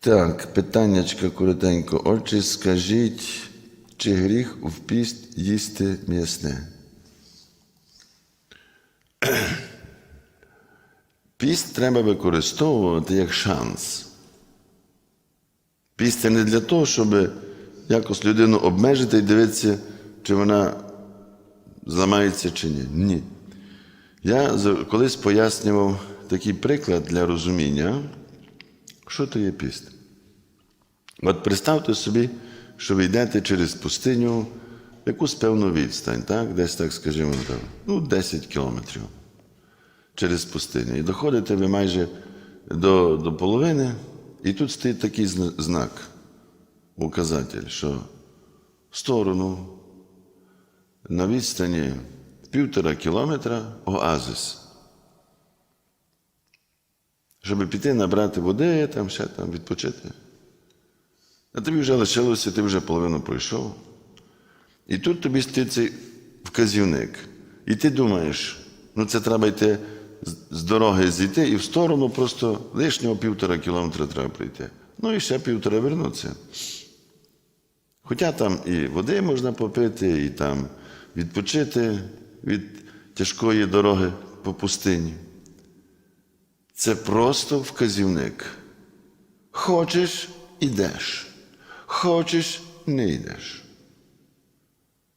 Так, питаннячка коротенько. Отже, скажіть, чи гріх в піст їсти м'ясне? Піст треба використовувати як шанс. Піст це не для того, щоб якось людину обмежити і дивитися, чи вона зламається чи ні. Ні. Я колись пояснював такий приклад для розуміння, що то є піст. От представте собі, що ви йдете через пустиню якусь певну відстань, так? десь так, скажімо, ну, 10 кілометрів через пустиню. І доходите ви майже до, до половини, і тут стоїть такий знак, указатель, що в сторону на відстані півтора кілометра оазис. Щоб піти набрати води, там ще там відпочити. А тобі вже лишилося, ти вже половину пройшов. І тут тобі цей вказівник. І ти думаєш, ну це треба йти з- дороги зійти і в сторону просто лишнього півтора кілометра треба пройти. Ну і ще півтора вернутися. Хоча там і води можна попити, і там відпочити від тяжкої дороги по пустині. Це просто вказівник. Хочеш ідеш. Хочеш не йдеш.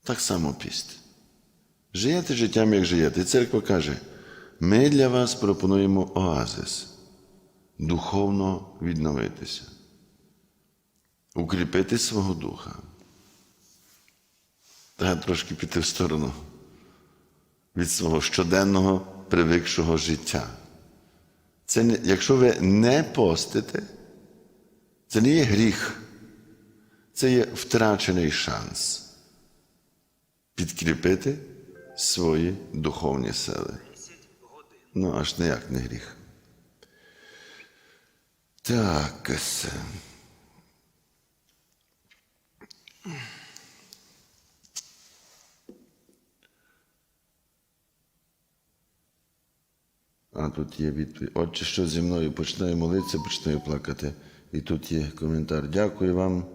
Так само піст. Живете життям, як живете. І церква каже: ми для вас пропонуємо оазис, духовно відновитися, укріпити свого духа. Треба трошки піти в сторону від свого щоденного привикшого життя. Це якщо ви не постите, це не є гріх, це є втрачений шанс підкріпити свої духовні сили. Ну, аж ніяк не гріх. Так. Тут є відповідь. Отче, що зі мною починаю молитися, починаю плакати. І тут є коментар. Дякую вам,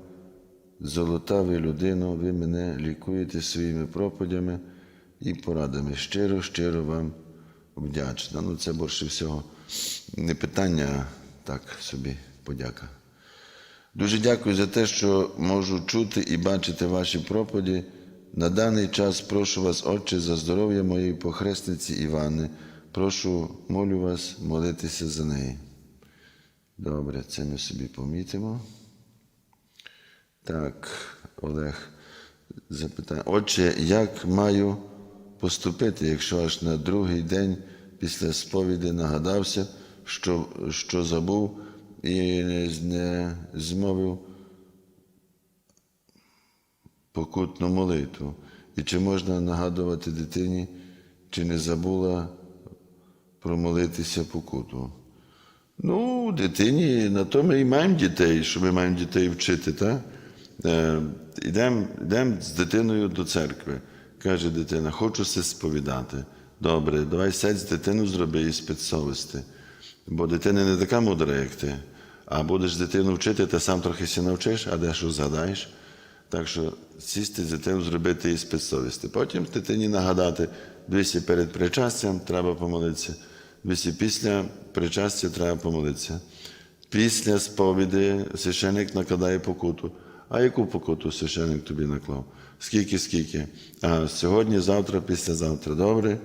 золота ви людино, ви мене лікуєте своїми проповідями і порадами. Щиро, щиро вам вдячна. Ну, це більше всього не питання, а так собі подяка. Дуже дякую за те, що можу чути і бачити ваші проповіді. На даний час прошу вас, Отче, за здоров'я моєї похресниці Івани. Прошу, молю вас молитися за неї. Добре, це ми собі помітимо. Так, Олег запитає. Отче, як маю поступити, якщо аж на другий день після сповіді нагадався, що, що забув і не, змовив покутну молитву? І чи можна нагадувати дитині, чи не забула промолитися покуту? Ну, дитині, на то ми і маємо дітей, що ми маємо дітей вчити, так? Е, Йдемо йдем з дитиною до церкви. Каже дитина, хочу се сповідати. Добре, давай сядь з дитину, зроби її спецсовісти. Бо дитина не така мудра, як ти. А будеш дитину вчити, ти сам трохи сі навчиш, а дещо згадаєш. Так що сісти з дитину, зробити її спецсовісти. Потім дитині нагадати, дивися перед причастям треба помолитися. Дивися після причастя треба помолитися. Після сповіді священик накладає покуту. А яку покуту священик тобі наклав? Скільки, скільки? А сьогодні, завтра, післязавтра. Добре?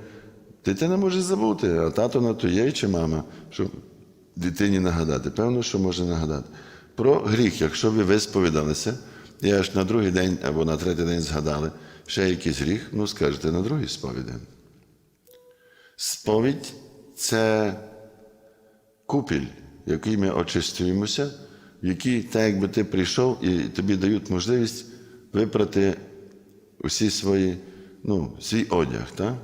Дитина може забути, а тато на то є чи мама, щоб дитині нагадати. Певно, що може нагадати. Про гріх, якщо ви висповідалися, і аж на другий день або на третій день згадали, ще якийсь гріх, ну скажете на другій сповіді. Сповідь це купіль, який ми очистюємося, в який, так якби ти прийшов і тобі дають можливість випрати усі свої, ну, свій одяг. Так?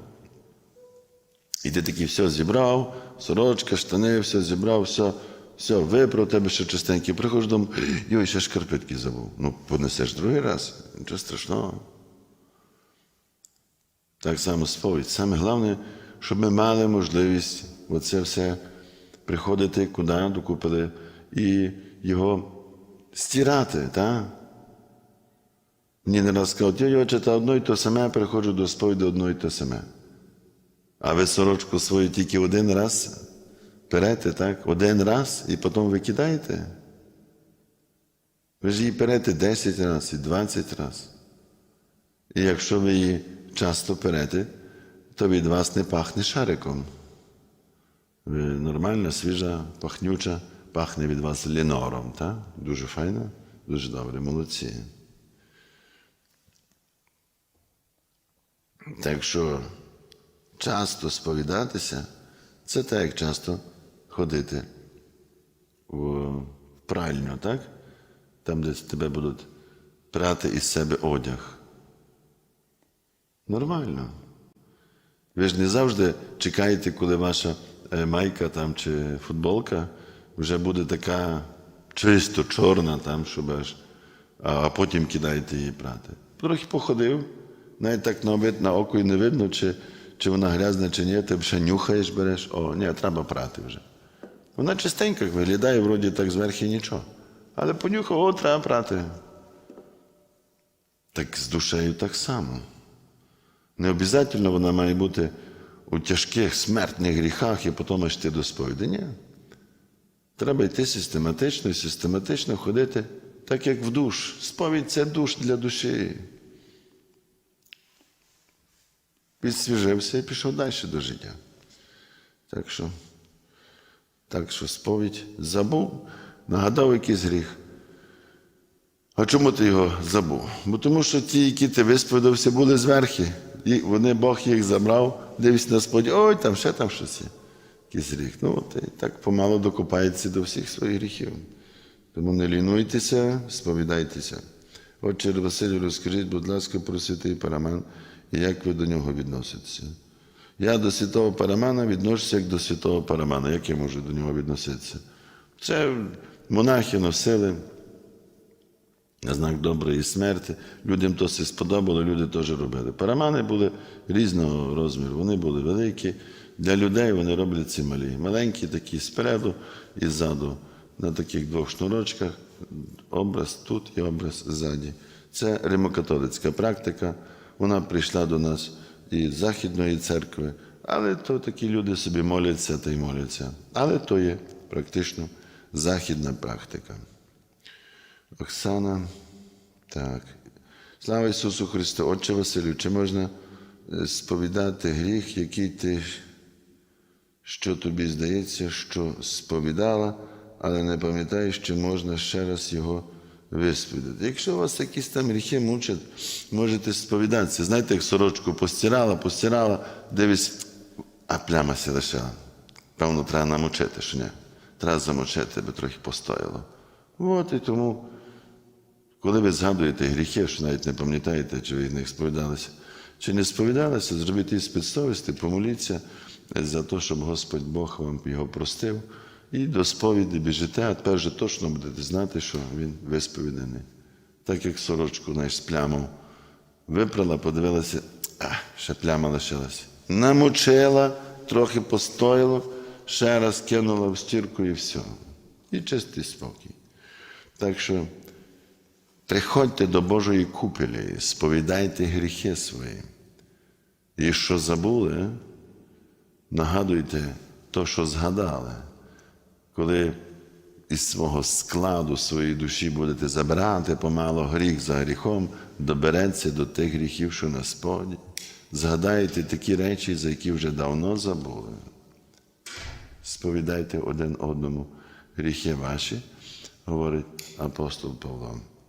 І ти такий все зібрав, сорочка, штани, все зібрав, все, все виправ, тебе ще чистенький. Приходиш додому, йой, ще шкарпетки забув. Ну, понесеш другий раз, нічого страшного. Так само сповідь. Саме головне, щоб ми мали можливість оце все приходити куди докупили. І його стирати? Мені не раз кажуть, я читав одно і те саме, приходжу до сповіді одно і те саме. А ви сорочку свою тільки один раз перете, так? Один раз і потім викидаєте. Ви ж її перете 10 разів і 20 разів. І якщо ви її часто перете, то від вас не пахне шариком. Ви нормальна, свіжа, пахнюча, пахне від вас лінором. Так? Дуже файно, дуже добре, молодці. Так що часто сповідатися, це так, як часто ходити в пральню, так? Там, де тебе будуть прати із себе одяг. Нормально. Ви ж не завжди чекаєте, коли ваша е, майка там, чи футболка вже буде така чисто чорна, там, щоб аж, а, потім кидаєте її прати. Трохи походив, навіть так на вид на око і не видно, чи, чи вона грязна, чи ні, ти ще нюхаєш, береш, о, ні, треба прати вже. Вона чистенько виглядає, вроді так зверху нічого. Але понюхав, о, треба прати. Так з душею так само. Не обов'язково вона має бути у тяжких смертних гріхах і потім йти до сповіді. Ні. Треба йти систематично і систематично ходити так, як в душ. Сповідь це душ для душі. Підсвіжився і пішов далі до життя. Так що, так що сповідь забув, нагадав якийсь гріх. А чому ти його забув? Бо тому що ті, які ти висповідався, були зверхи. Вони Бог їх забрав, дивись на споді, ой, там ще там щось є. Якийсь гріх. Ну, от і так помало докопається до всіх своїх гріхів. Тому не лінуйтеся, сповідайтеся. Отче Василю, розкажіть, будь ласка, про святий параман і як ви до нього відноситеся. Я до святого парамана відношуся як до святого парамана. Як я можу до нього відноситися? Це монахи носили знак доброї смерті. Людям то все сподобало, люди теж робили. Парамани були різного розміру, вони були великі. Для людей вони роблять ці малі. Маленькі такі спереду і ззаду, на таких двох шнурочках, образ тут і образ ззаді. Це римокатолицька практика. Вона прийшла до нас із Західної церкви, але то такі люди собі моляться та й моляться. Але то є практично західна практика. Оксана. Так. Слава Ісусу Христу, Отче Василю, чи можна е, сповідати гріх, який ти, що тобі здається, що сповідала, але не пам'ятаєш, чи можна ще раз його висповідати. Якщо у вас якісь там гріхи мучать, можете сповідатися. Знаєте, як сорочку постирала, постирала, дивись, а пляма се лишила. Певно, треба намочити, що ні. Треба замочити, аби трохи постояло. От і тому. Коли ви згадуєте гріхи, що навіть не пам'ятаєте, чи ви них сповідалися, чи не сповідалися, зробіть іспит совісті, помоліться за те, щоб Господь Бог вам його простив. І до сповіді біжите, а тепер вже точно будете знати, що він висповіданий. Так як сорочку знаєш, з плямом випрала, подивилася, а, ще пляма лишилася. Намочила, трохи постояло, ще раз кинула в стірку і все. І чистий спокій. Так що. Приходьте до Божої купелі, сповідайте гріхи свої. І що забули, нагадуйте то, що згадали. Коли із свого складу своєї душі будете забирати помало гріх за гріхом, добереться до тих гріхів, що на споді. Згадайте такі речі, за які вже давно забули. Сповідайте один одному гріхи ваші, говорить апостол Павло.